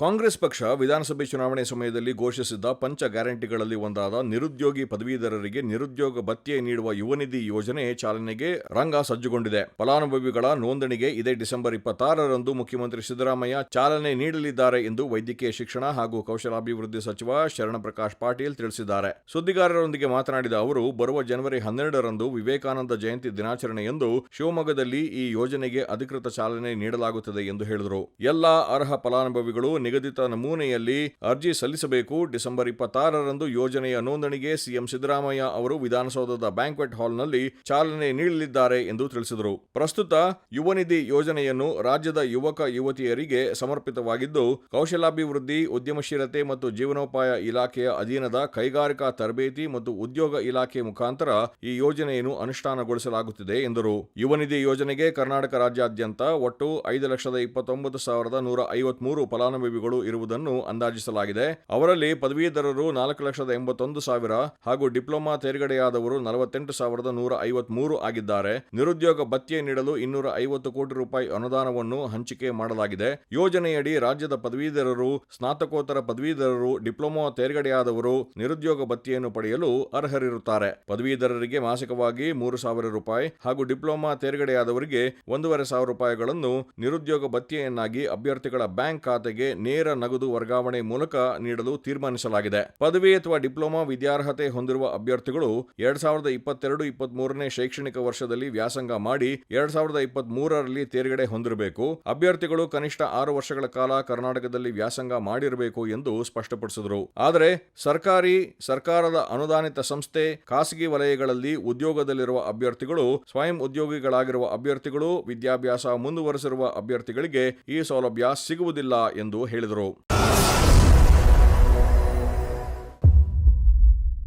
ಕಾಂಗ್ರೆಸ್ ಪಕ್ಷ ವಿಧಾನಸಭೆ ಚುನಾವಣೆ ಸಮಯದಲ್ಲಿ ಘೋಷಿಸಿದ್ದ ಪಂಚ ಗ್ಯಾರಂಟಿಗಳಲ್ಲಿ ಒಂದಾದ ನಿರುದ್ಯೋಗಿ ಪದವೀಧರರಿಗೆ ನಿರುದ್ಯೋಗ ಭತ್ಯೆ ನೀಡುವ ಯುವನಿಧಿ ಯೋಜನೆ ಚಾಲನೆಗೆ ರಂಗ ಸಜ್ಜುಗೊಂಡಿದೆ. ಫಲಾನುಭವಿಗಳ ನೋಂದಣಿಗೆ ಇದೇ ಡಿಸೆಂಬರ್ ಇಪ್ಪತ್ತಾರರಂದು ಮುಖ್ಯಮಂತ್ರಿ ಸಿದ್ದರಾಮಯ್ಯ ಚಾಲನೆ ನೀಡಲಿದ್ದಾರೆ ಎಂದು ವೈದ್ಯಕೀಯ ಶಿಕ್ಷಣ ಹಾಗೂ ಕೌಶಲಾಭಿವೃದ್ಧಿ ಸಚಿವ ಶರಣಪ್ರಕಾಶ್ ಪಾಟೀಲ್ ತಿಳಿಸಿದ್ದಾರೆ. ಸುದ್ದಿಗಾರರೊಂದಿಗೆ ಮಾತನಾಡಿದ ಅವರು, ಬರುವ ಜನವರಿ ಹನ್ನೆರಡರಂದು ವಿವೇಕಾನಂದ ಜಯಂತಿ ದಿನಾಚರಣೆಯಂದು ಶಿವಮೊಗ್ಗದಲ್ಲಿ ಈ ಯೋಜನೆಗೆ ಅಧಿಕೃತ ಚಾಲನೆ ನೀಡಲಾಗುತ್ತದೆ ಎಂದು ಹೇಳಿದರು. ಎಲ್ಲಾ ಅರ್ಹ ಫಲಾನುಭವಿಗಳು ನಿಗದಿತ ನಮೂನೆಯಲ್ಲಿ ಅರ್ಜಿ ಸಲ್ಲಿಸಬೇಕು. ಡಿಸೆಂಬರ್ ಇಪ್ಪತ್ತಾರರಂದು ಯೋಜನೆಯ ನೋಂದಣಿಗೆ ಸಿಎಂ ಸಿದ್ದರಾಮಯ್ಯ ಅವರು ವಿಧಾನಸೌಧದ ಬ್ಯಾಂಕ್ವೆಟ್ ಹಾಲ್ನಲ್ಲಿ ಚಾಲನೆ ನೀಡಲಿದ್ದಾರೆ ಎಂದು ತಿಳಿಸಿದರು. ಪ್ರಸ್ತುತ ಯುವ ನಿಧಿ ಯೋಜನೆಯನ್ನು ರಾಜ್ಯದ ಯುವಕ ಯುವತಿಯರಿಗೆ ಸಮರ್ಪಿತವಾಗಿದ್ದು ಕೌಶಲಾಭಿವೃದ್ಧಿ ಉದ್ಯಮಶೀಲತೆ ಮತ್ತು ಜೀವನೋಪಾಯ ಇಲಾಖೆಯ ಅಧೀನದ ಕೈಗಾರಿಕಾ ತರಬೇತಿ ಮತ್ತು ಉದ್ಯೋಗ ಇಲಾಖೆ ಮುಖಾಂತರ ಈ ಯೋಜನೆಯನ್ನು ಅನುಷ್ಠಾನಗೊಳಿಸಲಾಗುತ್ತಿದೆ ಎಂದರು. ಯುವನಿಧಿ ಯೋಜನೆಗೆ ಕರ್ನಾಟಕ ರಾಜ್ಯಾದ್ಯಂತ ಒಟ್ಟು ಐದು ಲಕ್ಷದ ಇಪ್ಪತ್ತೊಂಬತ್ತು ಸಾವಿರದ ನೂರ ಐವತ್ಮೂರು ಫಲಾನುಭವಿಗಳು ಇರುವುದನ್ನು ಅಂದಾಜಿಸಲಾಗಿದೆ. ಅವರಲ್ಲಿ ಪದವೀಧರರು ನಾಲ್ಕು ಲಕ್ಷದ ಎಂಬತ್ತೊಂದು ಸಾವಿರ ಹಾಗೂ ಡಿಪ್ಲೊಮಾ ತೇರ್ಗಡೆಯಾದವರು ನಲವತ್ತೆಂಟು ಸಾವಿರದ ಐವತ್ಮೂರು ಆಗಿದ್ದಾರೆ. ನಿರುದ್ಯೋಗ ಭತ್ಯೆ ನೀಡಲು ಇನ್ನೂರ ಐವತ್ತು ಕೋಟಿ ರೂಪಾಯಿ ಅನುದಾನವನ್ನು ಹಂಚಿಕೆ ಮಾಡಲಾಗಿದೆ. ಯೋಜನೆಯಡಿ ರಾಜ್ಯದ ಪದವೀಧರರು, ಸ್ನಾತಕೋತ್ತರ ಪದವೀಧರರು, ಡಿಪ್ಲೊಮಾ ತೇರ್ಗಡೆಯಾದವರು ನಿರುದ್ಯೋಗ ಭತ್ಯೆಯನ್ನು ಪಡೆಯಲು ಅರ್ಹರಿರುತ್ತಾರೆ. ಪದವೀಧರರಿಗೆ ಮಾಸಿಕವಾಗಿ ಮೂರು ಸಾವಿರ ರೂಪಾಯಿ ಹಾಗೂ ಡಿಪ್ಲೊಮಾ ತೇರ್ಗಡೆಯಾದವರಿಗೆ ಒಂದೂವರೆ ಸಾವಿರ ರೂಪಾಯಿಗಳನ್ನು ನಿರುದ್ಯೋಗ ಭತ್ಯೆಯನ್ನಾಗಿ ಅಭ್ಯರ್ಥಿಗಳ ಬ್ಯಾಂಕ್ ಖಾತೆಗೆ ನೇರ ನಗದು ವರ್ಗಾವಣೆ ಮೂಲಕ ನೀಡಲು ತೀರ್ಮಾನಿಸಲಾಗಿದೆ. ಪದವಿ ಅಥವಾ ಡಿಪ್ಲೊಮಾ ವಿದ್ಯಾರ್ಹತೆ ಹೊಂದಿರುವ ಅಭ್ಯರ್ಥಿಗಳು ಎರಡ್ ಸಾವಿರದ ಇಪ್ಪತ್ತೆರಡು ಇಪ್ಪತ್ತ್ ಮೂರನೇ ಶೈಕ್ಷಣಿಕ ವರ್ಷದಲ್ಲಿ ವ್ಯಾಸಂಗ ಮಾಡಿ ಎರಡ್ ಸಾವಿರದ ಇಪ್ಪತ್ತ್ ಮೂರರಲ್ಲಿ ತೇರ್ಗಡೆ ಹೊಂದಿರಬೇಕು. ಅಭ್ಯರ್ಥಿಗಳು ಕನಿಷ್ಠ ಆರು ವರ್ಷಗಳ ಕಾಲ ಕರ್ನಾಟಕದಲ್ಲಿ ವ್ಯಾಸಂಗ ಮಾಡಿರಬೇಕು ಎಂದು ಸ್ಪಷ್ಟಪಡಿಸಿದರು. ಆದರೆ ಸರ್ಕಾರಿ, ಸರ್ಕಾರದ ಅನುದಾನಿತ ಸಂಸ್ಥೆ, ಖಾಸಗಿ ವಲಯಗಳಲ್ಲಿ ಉದ್ಯೋಗದಲ್ಲಿರುವ ಅಭ್ಯರ್ಥಿಗಳು, ಸ್ವಯಂ ಉದ್ಯೋಗಿಗಳಾಗಿರುವ ಅಭ್ಯರ್ಥಿಗಳು, ವಿದ್ಯಾಭ್ಯಾಸ ಮುಂದುವರೆಸಿರುವ ಅಭ್ಯರ್ಥಿಗಳಿಗೆ ಈ ಸೌಲಭ್ಯ ಸಿಗುವುದಿಲ್ಲ ಎಂದು ಹೇಳಿದರು